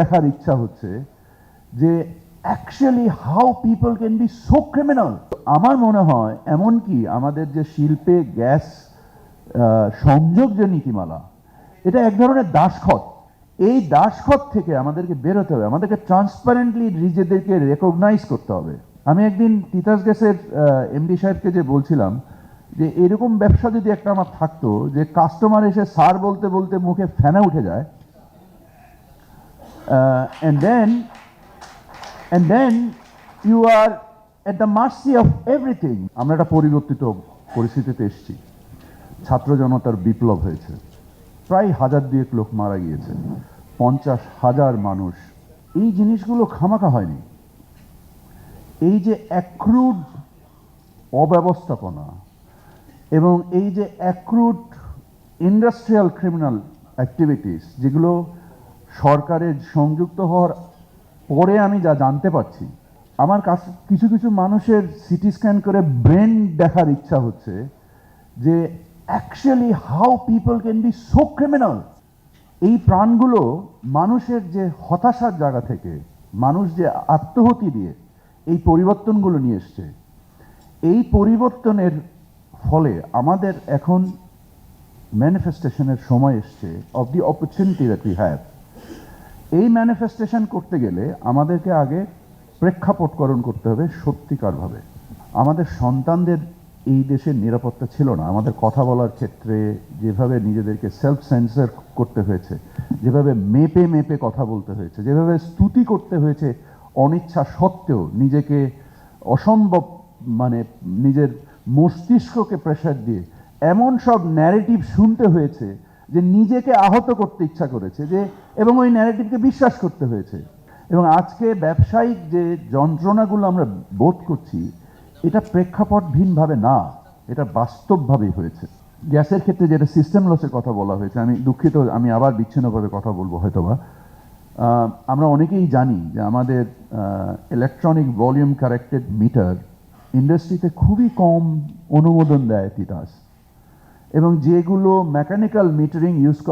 দেখার ইচ্ছা হচ্ছে যে actually how people can be so criminal আমার মনে হয় এমনকি আমাদের যে শিল্পে গ্যাস সংযোগ যে নীতিমালা, এটা এক ধরনের দাসখত। এই দাসখত থেকে আমাদেরকে বেরোতে হবে, আমাদেরকে ট্রান্সপারেন্টলি নিজেদেরকে রেকগনাইজ করতে হবে। আমি একদিন তিতাস গ্যাসের এমডি সাহেবকে যে বলছিলাম যে এরকম ব্যবসা যদি একটা আমার থাকতো যে কাস্টমার এসে সার বলতে বলতে মুখে ফেনা উঠে যায় and then and then you are at the mercy of everything আমরা একটা পরিবর্তিত পরিস্থিতিতে এসেছি। ছাত্র জনতার বিপ্লব হয়েছে। প্রায় হাজার দুয়েক লোক মারা গিয়েছে। পঞ্চাশ হাজার মানুষ। এই জিনিসগুলো খামাখা হয়নি। এই যে অ্যাক্রুড অব্যবস্থাপনা এবং এই যে অ্যাক্রুড ইন্ডাস্ট্রিয়াল ক্রিমিনাল অ্যাক্টিভিটিস যেগুলো সরকারের সংযুক্ত হওয়ার পরে আমি যা জানতে পারছি, আমার কাছে, কিছু কিছু মানুষের সিটি স্ক্যান করে ব্রেন দেখার ইচ্ছা হচ্ছে যে actually how people can be so criminal এই প্রাণগুলো মানুষের যে হতাশার জায়গা থেকে, মানুষ যে আত্মহতি দিয়ে এই পরিবর্তনগুলো নিয়ে এসছে, এই পরিবর্তনের ফলে আমাদের এখন ম্যানিফেস্টেশনের সময় এসছে of the opportunity that we have এই ম্যানিফেস্টেশন করতে গেলে আমাদেরকে আগে প্রেক্ষাপটকরণ করতে হবে সত্যিকারভাবে। আমাদের সন্তানদের এই দেশের নিরাপত্তা ছিল না। আমাদের কথা বলার ক্ষেত্রে যেভাবে নিজেদেরকে সেলফ সেন্সার করতে হয়েছে, যেভাবে মেপে মেপে কথা বলতে হয়েছে, যেভাবে স্তুতি করতে হয়েছে অনিচ্ছা সত্ত্বেও নিজেকে অসম্ভব মানে নিজের মস্তিষ্ককে প্রেশার দিয়ে এমন সব ন্যারেটিভ শুনতে হয়েছে যে নিজেকে আহত করতে ইচ্ছা করেছে, যে এবং ওই ন্যারেটিভকে বিশ্বাস করতে হয়েছে। এবং আজকে ব্যবসায়িক যে যন্ত্রণাগুলো আমরা বোধ করছি, এটা প্রেক্ষাপটহীনভাবে না, এটা বাস্তবভাবেই হয়েছে। গ্যাসের ক্ষেত্রে যেটা সিস্টেম লসের কথা বলা হয়েছে, আমি দুঃখিত, আমি আবার বিচ্ছিন্নভাবে কথা বলব হয়তোবা। আমরা অনেকেই জানি যে আমাদের ইলেকট্রনিক ভলিউম কারেক্টেড মিটার ইন্ডাস্ট্রিতে খুবই কম অনুমোদন দেয় তিতাস। এবং যেগুলো মেকানিক্যাল মিটারিং ইউজ করা